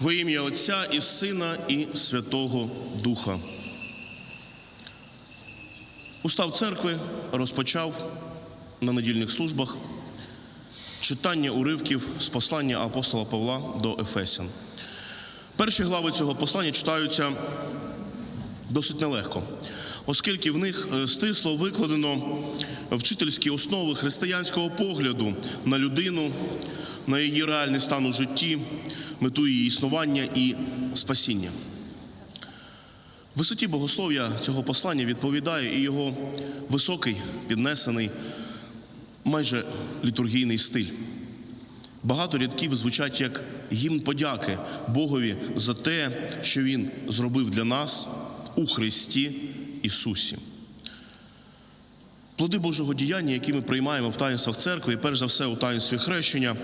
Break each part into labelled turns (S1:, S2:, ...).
S1: Во ім'я Отця і Сина, і Святого Духа. Устав церкви розпочав на недільних службах читання уривків з послання апостола Павла до Ефесян. Перші глави цього послання читаються досить нелегко, оскільки в них е, стисло викладено вчительські основи християнського погляду на людину, на її реальний стан у житті, мету її існування і спасіння. Висоті богослов'я цього послання відповідає і його високий, піднесений, майже літургійний стиль. Багато рядків звучать як гімн подяки Богові за те, що Він зробив для нас у Христі Ісусі. Плоди Божого діяння, які ми приймаємо в таїнствах церкви, і перш за все у таїнстві хрещення,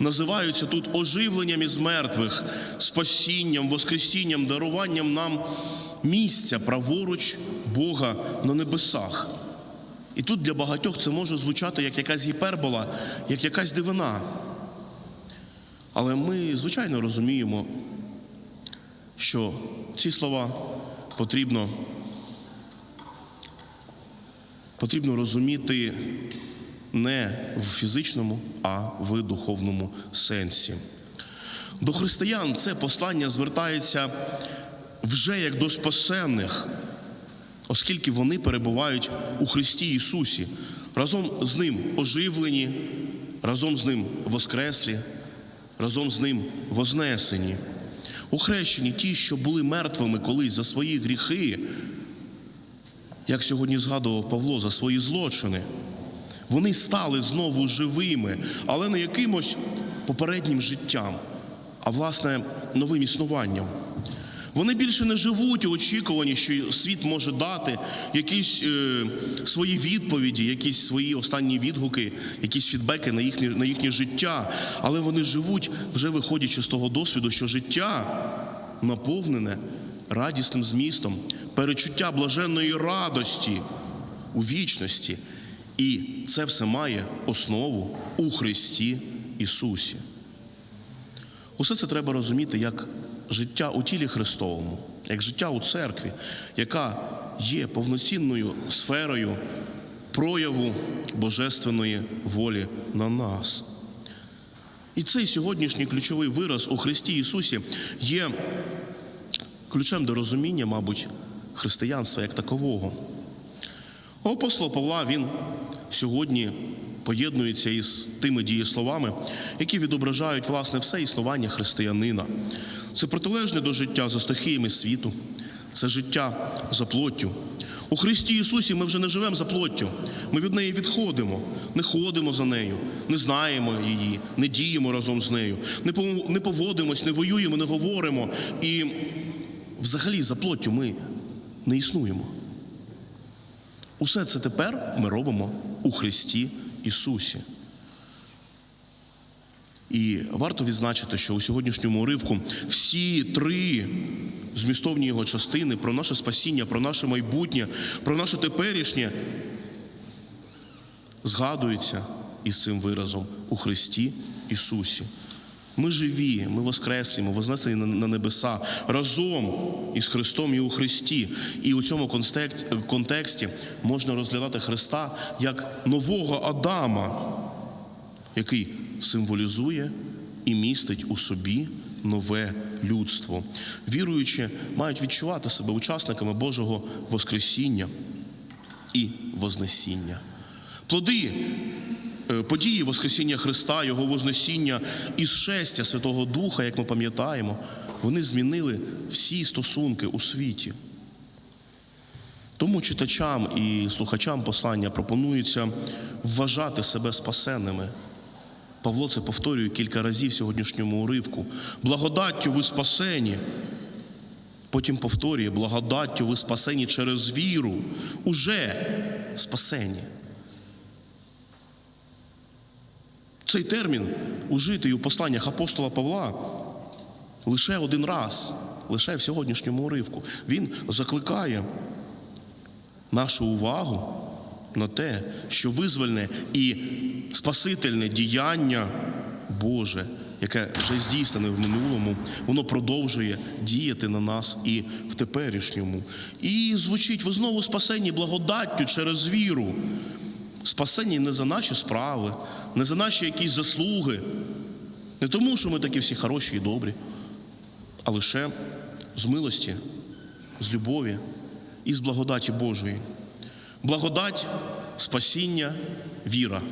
S1: називаються тут оживленням із мертвих, спасінням, воскресінням, даруванням нам місця праворуч Бога на небесах. І тут для багатьох це може звучати як якась гіпербола, як якась дивина. Але ми, звичайно, розуміємо, що ці слова потрібно, потрібно розуміти не в фізичному, а в духовному сенсі. До християн це послання звертається вже як до спасенних, оскільки вони перебувають у Христі Ісусі, разом з Ним оживлені, разом з Ним воскреслі, разом з Ним вознесені. Ухрещені ті, що були мертвими колись за свої гріхи, як сьогодні згадував Павло, за свої злочини. Вони стали знову живими, але не якимось попереднім життям, а власне новим існуванням. Вони більше не живуть у очікуванні, що світ може дати якісь е, свої відповіді, якісь свої останні відгуки, якісь фідбеки на їхнє, на їхнє життя. Але вони живуть, вже виходячи з того досвіду, що життя наповнене радісним змістом, перечуття блаженної радості у вічності. І це все має основу у Христі Ісусі. Усе це треба розуміти як життя у тілі Христовому, як життя у церкві, яка є повноцінною сферою прояву божественної волі на нас. І цей сьогоднішній ключовий вираз у Христі Ісусі є ключем до розуміння, мабуть, християнства як такового. У апостола Павла він сьогодні поєднується із тими дієсловами, які відображають власне все існування християнина. Це протилежне до життя за стихіями світу, це життя за плоттю. У Христі Ісусі ми вже не живемо за плоттю. Ми від неї відходимо, не ходимо за нею, не знаємо її, не діємо разом з нею, не поводимось, не воюємо, не говоримо. І взагалі за плоттю ми не існуємо. Усе це тепер ми робимо у Христі Ісусі. І варто відзначити, що у сьогоднішньому уривку всі три змістовні його частини про наше спасіння, про наше майбутнє, про наше теперішнє згадуються із цим виразом у Христі Ісусі. Ми живі, ми воскреслі, ми вознесені на небеса разом із Христом і у Христі. І у цьому контексті можна розглядати Христа як нового Адама, який символізує і містить у собі нове людство. Віруючі мають відчувати себе учасниками Божого Воскресіння і Вознесіння. Плоди е, події Воскресіння Христа, Його Вознесіння і зшестя Святого Духа, як ми пам'ятаємо, вони змінили всі стосунки у світі. Тому читачам і слухачам послання пропонується вважати себе спасенними. Павло це повторює кілька разів в сьогоднішньому уривку. Благодаттю ви спасені. Потім повторює, благодаттю ви спасені через віру. Уже спасені. Цей термін ужитий у посланнях апостола Павла лише один раз, лише в сьогоднішньому уривку. Він закликає нашу увагу на те, що визвольне і спасительне діяння Боже яке вже здійснене в минулому, воно продовжує діяти на нас і в теперішньому. І звучить, ви знову спасені благодаттю через віру. Спасені не за наші справи, не за наші якісь заслуги, не тому, що ми такі всі хороші і добрі, а лише з милості, з любові і з благодаті Божої. Благодать, спасіння, віра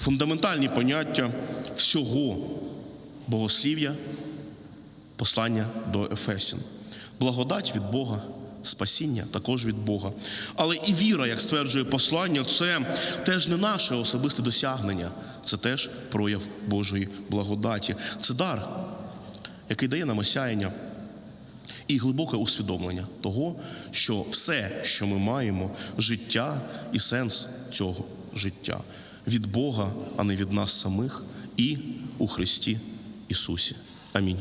S1: фундаментальні поняття всього богослів'я, послання до Ефесін. Благодать від Бога, спасіння також від Бога. Але і віра, як стверджує послання, це теж не наше особисте досягнення, це теж прояв Божої благодаті. Це дар, який дає нам осяяння і глибоке усвідомлення того, що все, що ми маємо, життя і сенс цього життя від Бога, а не від нас самих, і у Христі Ісусі. Амінь.